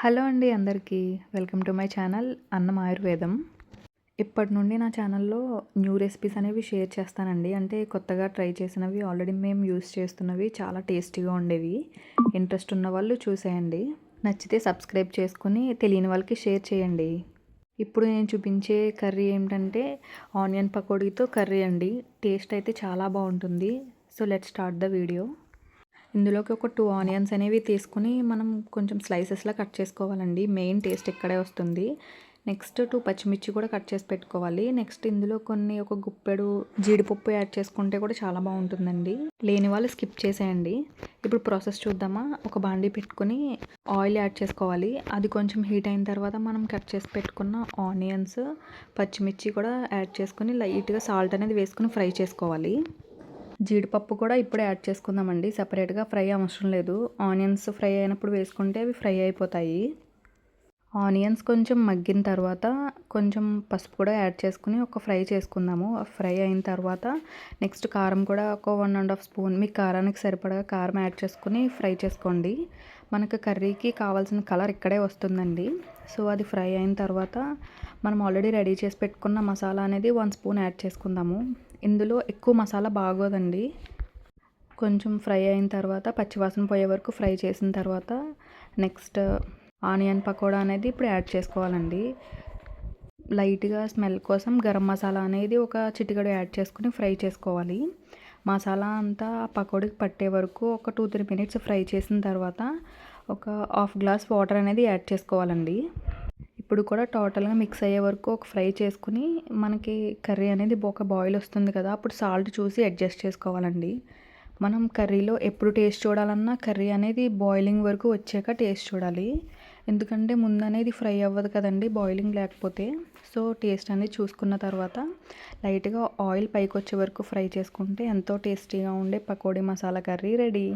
Hello అండి అందరికీ. Welcome to my channel అన్నం ఆయుర్వేదం. ఇప్పటి నుండి నా ఛానల్లో న్యూ రెసిపీస్ అనేవి షేర్ చేస్తానండి. అంటే కొత్తగా ట్రై చేసినవి ఆల్రెడీ మేము యూస్ చేస్తున్నవి చాలా టేస్టీగా ఉండేవి. ఇంట్రెస్ట్ ఉన్న వాళ్ళు చూసేయండి. నచ్చితే సబ్స్క్రైబ్ చేసుకుని తెలియని వాళ్ళకి షేర్ చేయండి. ఇప్పుడు నేను చూపించే కర్రీ ఏమిటంటే ఆనియన్ పకోడీతో కర్రీ అండి. టేస్ట్ అయితే చాలా బాగుంటుంది. So let start the video. ఇందులోకి ఒక టూ ఆనియన్స్ అనేవి తీసుకుని మనం కొంచెం స్లైసెస్లా కట్ చేసుకోవాలండి. మెయిన్ టేస్ట్ ఇక్కడే వస్తుంది. నెక్స్ట్ టూ పచ్చిమిర్చి కూడా కట్ చేసి పెట్టుకోవాలి. నెక్స్ట్ ఇందులో కొన్ని ఒక గుప్పెడు జీడిపప్పు యాడ్ చేసుకుంటే కూడా చాలా బాగుంటుందండి. లేని వాళ్ళు స్కిప్ చేసేయండి. ఇప్పుడు ప్రాసెస్ చూద్దామా? ఒక బాండీ పెట్టుకుని ఆయిల్ యాడ్ చేసుకోవాలి. అది కొంచెం హీట్ అయిన తర్వాత మనం కట్ చేసి పెట్టుకున్న ఆనియన్స్ పచ్చిమిర్చి కూడా యాడ్ చేసుకుని లైట్గా సాల్ట్ అనేది వేసుకుని ఫ్రై చేసుకోవాలి. జీడిపప్పు కూడా ఇప్పుడే యాడ్ చేసుకుందామండి. సపరేట్గా ఫ్రై అవసరం లేదు. ఆనియన్స్ ఫ్రై అయినప్పుడు వేసుకుంటే అవి ఫ్రై అయిపోతాయి. ఆనియన్స్ కొంచెం మగ్గిన తర్వాత కొంచెం పసుపు కూడా యాడ్ చేసుకుని ఒక ఫ్రై చేసుకుందాము. ఫ్రై అయిన తర్వాత నెక్స్ట్ కారం కూడా ఒక వన్ అండ్ హాఫ్ స్పూన్ మీ కారానికి సరిపడగా కారం యాడ్ చేసుకుని ఫ్రై చేసుకోండి. మనకు కర్రీకి కావాల్సిన కలర్ ఇక్కడే వస్తుందండి. సో అది ఫ్రై అయిన తర్వాత మనం ఆల్రెడీ రెడీ చేసి పెట్టుకున్న మసాలా అనేది వన్ స్పూన్ యాడ్ చేసుకుందాము. ఇందులో ఎక్కువ మసాలా బాగోదండి. కొంచెం ఫ్రై అయిన తర్వాత పచ్చివాసన పోయే వరకు ఫ్రై చేసిన తర్వాత నెక్స్ట్ ఆనియన్ పకోడా అనేది ఇప్పుడు యాడ్ చేసుకోవాలండి. లైట్గా స్మెల్ కోసం గరం మసాలా అనేది ఒక చిటికడు యాడ్ చేసుకుని ఫ్రై చేసుకోవాలి. మసాలా అంతా పకోడీకి పట్టే వరకు ఒక టూ త్రీ మినిట్స్ ఫ్రై చేసిన తర్వాత ఒక హాఫ్ గ్లాస్ వాటర్ అనేది యాడ్ చేసుకోవాలండి. ఇప్పుడు కూడా టోటల్గా మిక్స్ అయ్యే వరకు ఒక ఫ్రై చేసుకుని మనకి కర్రీ అనేది ఒక బాయిల్ వస్తుంది కదా అప్పుడు సాల్ట్ చూసి అడ్జస్ట్ చేసుకోవాలండి. మనం కర్రీలో ఎప్పుడు టేస్ట్ చూడాలన్నా కర్రీ అనేది బాయిలింగ్ వరకు వచ్చాక టేస్ట్ చూడాలి. ఎందుకంటే ముందు అనేది ఫ్రై అవ్వదు కదండి బాయిలింగ్ లేకపోతే. సో టేస్ట్ అనేది చూసుకున్న తర్వాత లైట్గా ఆయిల్ పైకి వచ్చే వరకు ఫ్రై చేసుకుంటే ఎంతో టేస్టీగా ఉండే పకోడీ మసాలా కర్రీ రెడీ.